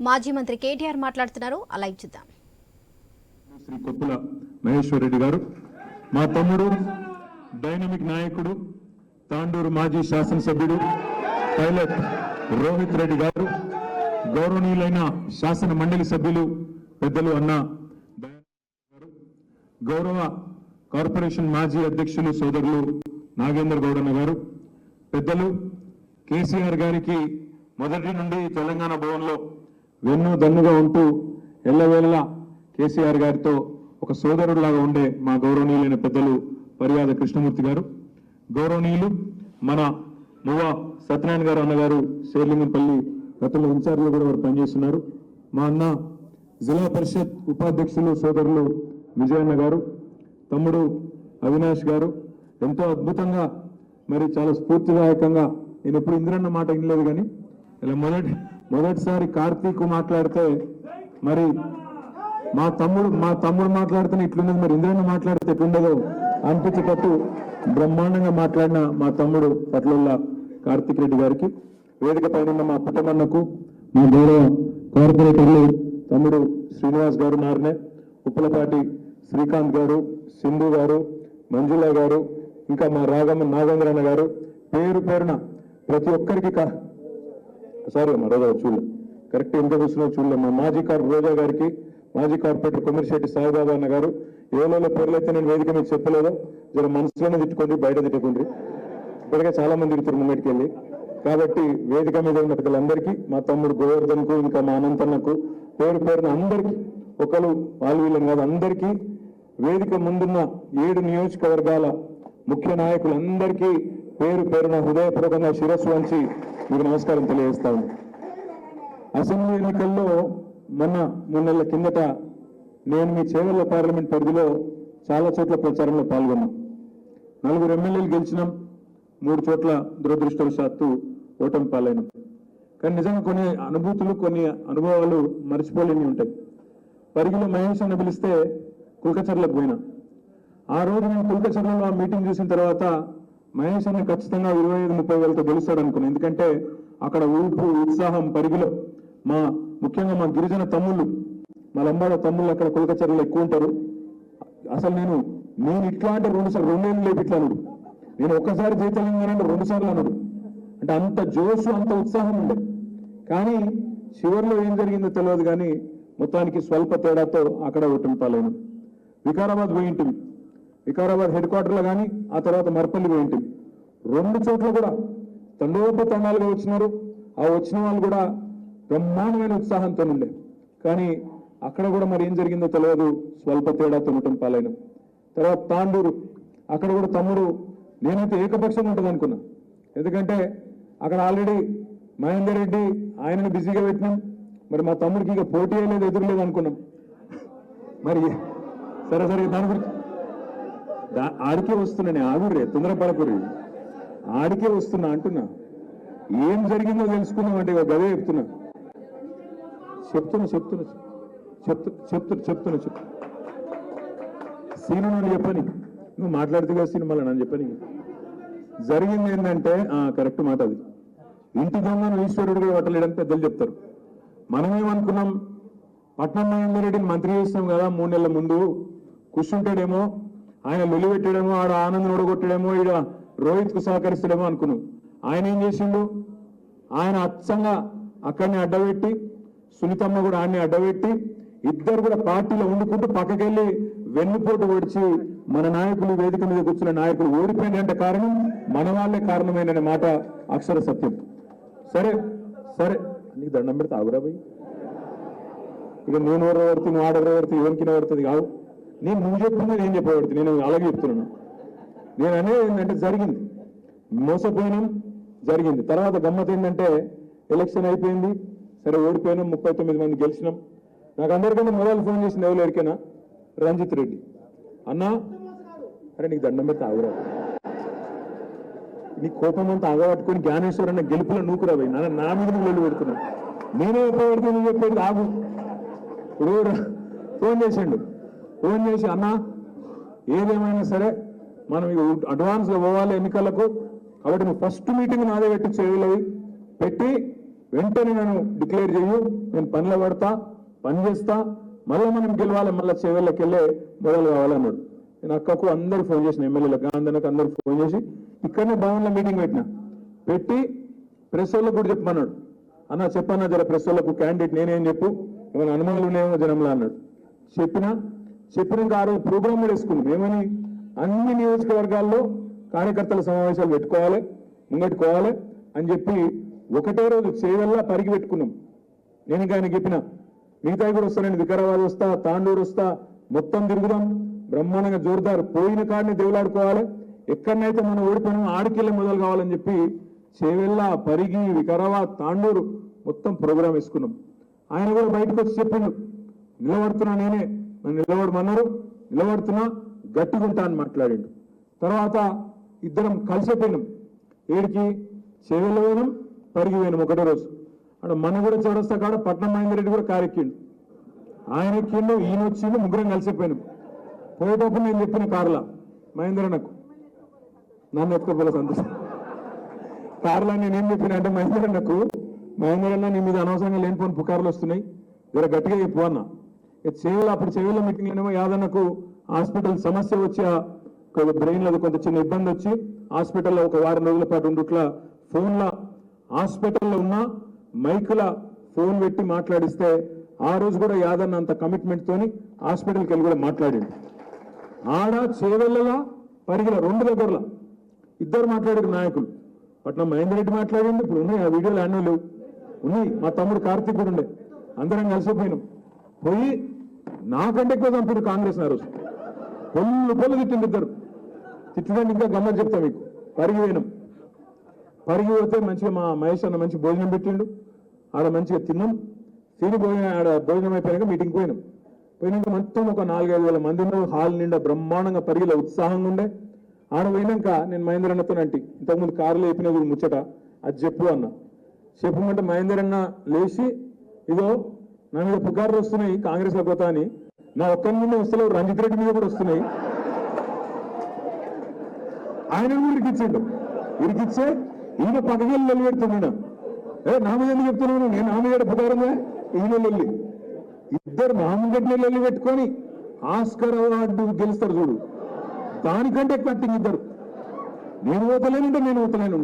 మాజీ మంత్రి కేటీఆర్ మాట్లాడుతున్నారు. అలా చూద్దాం. శ్రీ కొప్పుల మహేశ్వర్ రెడ్డి గారు మా తమ్ముడు డైనమిక్ నాయకుడు తాండూరు మాజీ శాసనసభ్యుడు పైలట్ రోహిత్ రెడ్డి గారు గౌరవనీయులైన శాసన మండలి సభ్యులు పెద్దలు అన్న గారు గౌరవ కార్పొరేషన్ మాజీ అధ్యక్షులు సోదరులు నాగేంద్ర గౌడన్న గారు పెద్దలు కేసీఆర్ గారికి మొదటి నుండి తెలంగాణ భవన్లో వెన్ను దన్నుగా ఉంటూ ఎల్లవేళలా కేసీఆర్ గారితో ఒక సోదరుడిలాగా ఉండే మా గౌరవనీయులైన పెద్దలు పరియాద కృష్ణమూర్తి గారు. గౌరవనీయులు మన మువ సత్యనారాయణ గారు అన్నగారు శేర్లింగంపల్లి గతంలో ఇన్ఛార్జ్లో కూడా వారు పనిచేస్తున్నారు. మా అన్న జిల్లా పరిషత్ ఉపాధ్యక్షులు సోదరులు విజయన్న గారు తమ్ముడు అవినాష్ గారు. ఎంతో అద్భుతంగా మరి చాలా స్ఫూర్తిదాయకంగా నేను ఎప్పుడు ఇంద్రన్న మాట వినలేదు కానీ ఇలా మొదటి మొదటిసారి కార్తీక్ మాట్లాడితే మరి మా తమ్ముడు మా తమ్ముడు మాట్లాడితే ఇట్లున్నది మరి ఇంద్రన్న మాట్లాడితే ఎట్లుండదో అనిపించేటట్టు బ్రహ్మాండంగా మాట్లాడిన మా తమ్ముడు పట్ల కార్తీక్ రెడ్డి గారికి. వేదిక పైన మా పుట్టమన్నకు మా గౌరవ కార్పొరేటర్లు తమ్ముడు శ్రీనివాస్ గారు నారనే ఉప్పలపాటి శ్రీకాంత్ గారు సింధు గారు మంజుల గారు ఇంకా మా రాగమ్మ నాగేంద్రన్న గారు. పేరు పేరున ప్రతి ఒక్కరికి సారీ అమ్మా రోజా గారు కరెక్ట్ ఎంత చూసినా చూడలే. మాజీ కార్ రోజా గారికి మాజీ కార్పొరేటర్ కొమ్మిరిశెట్టి సాయిబాబా అన్న గారు ఏలో పేర్లు అయితే నేను వేదిక మీకు చెప్పలేదో. జర మనసులోనే తిట్టుకోండి బయట తిట్టుకోండి. ఇప్పటికే చాలా మంది తిరుగుతారు ముంగటికి వెళ్ళి కాబట్టి వేదిక మీద ఉన్న పెద్దలందరికీ మా తమ్ముడు గోవర్ధన్కు ఇంకా మా అనంతన్నకు పేరు పేరున అందరికీ ఒకరు వాళ్ళు వీళ్ళని కాదు అందరికీ వేదిక ముందున్న ఏడు నియోజకవర్గాల ముఖ్య నాయకులందరికీ పేరు పేరున హృదయపూర్వకంగా శిరస్సు వంచి మీకు నమస్కారం తెలియజేస్తాను అసెంబ్లీ ఎన్నికల్లో మొన్న మూడు నెలల కిందట నేను మీ చేవల్ల పార్లమెంట్ పరిధిలో చాలా చోట్ల ప్రచారంలో పాల్గొన్నాం. నలుగురు ఎమ్మెల్యేలు గెలిచినాం. మూడు చోట్ల దురదృష్టవశాత్తు ఓటమి పాలైనాం. కానీ నిజంగా కొన్ని అనుభూతులు కొన్ని అనుభవాలు మర్చిపోలేని ఉంటాయి. పరిగిలో మహేష్ అని పిలిస్తే కుల్కచర్లకు పోయినా. ఆ రోజు నేను కుల్కచర్లలో ఆ మీటింగ్ చూసిన తర్వాత మహేష్ అన్న ఖచ్చితంగా ఇరవై ఐదు ముప్పై వేలతో గెలుస్తాడు అనుకున్నాను ఎందుకంటే అక్కడ ఊపు ఉత్సాహం పరిగిలో మా ముఖ్యంగా మా గిరిజన తమ్ముళ్ళు మా లంబాడ తమ్ముళ్ళు అక్కడ కులకచర్యలు ఎక్కువ ఉంటారు. అసలు నేను నేను ఇట్లా అంటే రెండు సార్లు రెండేళ్ళు లేపు ఇట్లా అనుడు నేను ఒక్కసారి జీతలింగానంటే రెండు సార్లు అన్నాడు. అంటే అంత జోష్ అంత ఉత్సాహం ఉండే. కానీ చివరిలో ఏం జరిగిందో తెలియదు కానీ మొత్తానికి స్వల్ప తేడాతో అక్కడ ఓటమి పాలైన వికారాబాద్ పోయి వికారాబాద్ హెడ్ క్వార్టర్లో కానీ ఆ తర్వాత మరపల్లి పోయి రెండు చోట్ల కూడా తండోప తండాలుగా వచ్చినారు. ఆ వచ్చిన వాళ్ళు కూడా బ్రహ్మాండమైన ఉత్సాహంతో ఉండే. కానీ అక్కడ కూడా మరి ఏం జరిగిందో తెలియదు. స్వల్ప తేడాతో ఉండటం పాలైన. తర్వాత తాండూరు. అక్కడ కూడా తమ్ముడు నేనైతే ఏకపక్షంగా ఉంటుంది అనుకున్నా. ఎందుకంటే అక్కడ ఆల్రెడీ మహేందర్ రెడ్డి ఆయనను బిజీగా పెట్టినాం. మరి మా తమ్ముడికి ఇక పోటీ అనేది ఎదురులేదు అనుకున్నాం. మరి సరే సరే దాని గురించి ఆడికే వస్తున్నా నేను ఆగుర్రే తొందరపడకుర్రి ఆడికే వస్తున్నా అంటున్నా. ఏం జరిగిందో తెలుసుకున్నామంటే ఇక గదే చెప్తున్నా. చెప్తున్నా చెప్తున్నా చెప్తు చెప్తున్నా చెప్తున్నా చెప్తున్నా. సీను నన్ను చెప్పని. నువ్వు మాట్లాడుతుగా సినిమాలో నన్ను చెప్పని. జరిగింది ఏంటంటే కరెక్ట్ మాట అది. ఇంటి దొంగను ఈశ్వరుడు కూడా పట్టలేడని పెద్దలు చెప్తారు. మనమేమనుకున్నాం? పట్నం మహేందర్ రెడ్డిని మంత్రి చేస్తాం కదా మూడు నెలల ముందు. కూర్చుంటాడేమో ఆయన లొలి పెట్టాడేమో ఆడ ఆనందం ఓడగొట్టాడేమో ఈడ రోహిత్కు సహకరిస్తాడేమో అనుకున్నాం ఆయన ఏం చేసిండు ఆయన అచ్చంగా అక్కడిని అడ్డబెట్టి సునీతమ్మ కూడా ఆయన్ని అడ్డబెట్టి ఇద్దరు కూడా పార్టీలో వండుకుంటూ పక్కకెళ్ళి వెన్నుపోటు ఒడిచి మన నాయకులు వేదిక మీద కూర్చున్న నాయకులు ఓడిపోయిందంటే కారణం మన వాళ్ళే కారణమైన మాట అక్షర సత్యం సరే సరే నీకు దండం పెడితే ఆగురాబాయి ఇక నేను ఎవరు పడుతుంది నువ్వు ఆడెవరు పడుతుంది ఎవరికి పడుతుంది కావు నేను నువ్వు చెప్పింది నేను చెప్పబడుతుంది నేను అలాగే చెప్తున్నాను నేను అనేది ఏంటంటే జరిగింది. మోసపోయినాం జరిగింది. తర్వాత గమ్మత్ ఏంటంటే ఎలక్షన్ అయిపోయింది. సరే ఓడిపోయినాం ముప్పై తొమ్మిది మంది గెలిచినాం. నాకు అందరికంటే మొదలు ఫోన్ చేసింది ఎవరు ఎరికైనా రంజిత్ రెడ్డి. అన్నా అరే నీకు దండం పెడితే ఆగురా. నీ కోపం అంతా ఆగబట్టుకుని జ్ఞానేశ్వర్ అన్న గెలుపులో నూకురా పోయి. నా నా మీద నువ్వు వెళ్ళి పెడుతున్నా నేనే ఎప్పుడు నువ్వు చెప్పేది? ఆగు. ఇప్పుడు ఫోన్ చేసిండు. ఫోన్ చేసి అన్నా ఏదేమైనా సరే మనం ఇక అడ్వాన్స్ పోవాలి ఎన్నికలకు. కాబట్టి నువ్వు ఫస్ట్ మీటింగ్ నాదే పెట్టి చెవులవి పెట్టి వెంటనే నేను డిక్లేర్ చేయు నేను పనిలో పడతా పని చేస్తా. మళ్ళీ మనం గెలవాలి మళ్ళీ చెవెళ్ళకి వెళ్ళే మొదలు కావాలన్నాడు. నేను అక్కకు అందరు ఫోన్ చేసిన ఎమ్మెల్యేలకు గాంధీలకు అందరు ఫోన్ చేసి ఇక్కడనే భవన్లో మీటింగ్ పెట్టిన. పెట్టి ప్రెస్ వాళ్ళకు కూడా చెప్పమన్నాడు. అన్న చెప్పన్నా జర ప్రెస్ వాళ్ళకు క్యాండిడేట్ నేనేం చెప్పు? ఏమైనా అనుమానాలు ఉన్నాయేమో జనంలో అన్నాడు. చెప్పిన చెప్పినాక ఆ రోజు ప్రోగ్రామ్ కూడా వేసుకున్నాం ఏమని? అన్ని నియోజకవర్గాల్లో కార్యకర్తల సమావేశాలు పెట్టుకోవాలి ముంగట్టుకోవాలి అని చెప్పి ఒకటే రోజు చేయవల్లా పరిగి పెట్టుకున్నాం. నేను ఇంకా ఆయన చెప్పిన మిగతాయి కూడా వస్తానండి వికారాబాద్ వస్తా తాండూరు వస్తా మొత్తం తిరుగుదాం. బ్రహ్మాండంగా జోరుదారు పోయిన కాడిని దేవులాడుకోవాలి. ఎక్కడనైతే మనం ఓడిపోయినా ఆడికెళ్ళి మొదలు కావాలని చెప్పి చేవెళ్ళ పరిగి వికారాబాద్ తాండూరు మొత్తం ప్రోగ్రాం వేసుకున్నాం. ఆయన కూడా బయటకు వచ్చి చెప్పిండు నిలబడుతున్నా నేనే నన్ను నిలబడమన్నారు నిలబడుతున్నా గట్టిగుంటా అని మాట్లాడిండు. తర్వాత ఇద్దరం కలిసిపోయినాం ఏడికి? చేవెళ్ళ పోయినాం పరిగి పోయినాం ఒకటే రోజు. అక్కడ మన కూడా చౌరస్తా కాడ పట్నం మహేందర్ రెడ్డి కూడా కారెక్కిండు. ఆయన ఎక్కిండు ఈయన వచ్చిండు ముగ్గురం కలిసిపోయినాం పోయేటప్పుడు నేను చెప్పిన కారులా మహేంద్ర నాకు నన్ను ఎత్తుకోపోలే సంతోషం. కారులో నేనేం చెప్పిన అంటే మహేంద్ర నాకు మహేంద్ర అన్న నీ మీద అనవసరంగా లేనిపోని పుకార్లు వస్తున్నాయి. జర గట్టిగా చెప్పు అన్న. ఇక చేవల అప్పుడు మీటింగ్ మీటింగ్లోనేమో యాదన్నకు హాస్పిటల్ సమస్య వచ్చి బ్రెయిన్ బ్రెయిన్లో కొంత చిన్న ఇబ్బంది వచ్చి హాస్పిటల్లో ఒక వారం రోజుల పాటు ఉండుట్లా ఫోన్ల హాస్పిటల్లో ఉన్న మైకుల ఫోన్ పెట్టి మాట్లాడిస్తే ఆ రోజు కూడా యాదన్న అంత కమిట్మెంట్తోని హాస్పిటల్కి వెళ్ళి కూడా మాట్లాడింది ఆడ చేవెళ్ళలా పరిగిల రెండు దగ్గరలా ఇద్దరు మాట్లాడారు నాయకులు. పట్నం మహేందర్ రెడ్డి మాట్లాడింది ఇప్పుడు ఉన్నాయి ఆ వీడియోలు అన్నీ లేవు. ఉన్నాయి. మా తమ్ముడు కార్తీక్ కూడా ఉండే. అందరం కలిసిపోయినాం. పోయి నాకంటే ఎక్కువ చంపారు కాంగ్రెస్ ఆ రోజు. పొల్లు పొల్లు తిట్టింది ఇద్దరు. తిట్టడానికి ఇంకా గమ్మని చెప్తా మీకు. పరిగి పోయినాం పరిగి పోతే మంచిగా మా మహేష్ అన్న మంచి భోజనం పెట్టిండు. ఆడ మంచిగా తిన్నాం. తిని భోజనం ఆడ భోజనం అయిపోయాక మీటింగ్ పోయినాం. పోయినాక మొత్తం ఒక నాలుగైదు వేల మంది ఉన్నాం హాల్ నిండా బ్రహ్మాండంగా పరిగిలో ఉత్సాహంగా ఉండే. ఆడ పోయినాక నేను మహేందర్ అన్నతో అంటే ఇంతకుముందు కారులో అయిపోయినా కూడా ముచ్చట. అది చెప్పు అన్న. చెప్పమంటే మహేందర్ అన్న లేచి ఇదో నా మీద పుకార్లు వస్తున్నాయి కాంగ్రెస్లో పోతా అని. నా ఒక్క ముందు వస్తలేవు రంజిత్ రెడ్డి మీద కూడా వస్తున్నాయి. ఆయన కూడా ఇరికిచ్చిండు ఇరికిచ్చే ఈయన పదవేలు నిలబెడుతుంది ఈయన ఏ నా మీద ఎందుకు చెప్తున్నాను నేను నా మీద పుకారమే ఈయన వెళ్ళి ఇద్దరు నా ముంగటి వెళ్ళి పెట్టుకొని ఆస్కర్ అవార్డు గెలుస్తారు చూడు. దానికంటే కట్టింగ్ ఇద్దరు. నేను పోతలేనంటే నేను పోతలేను.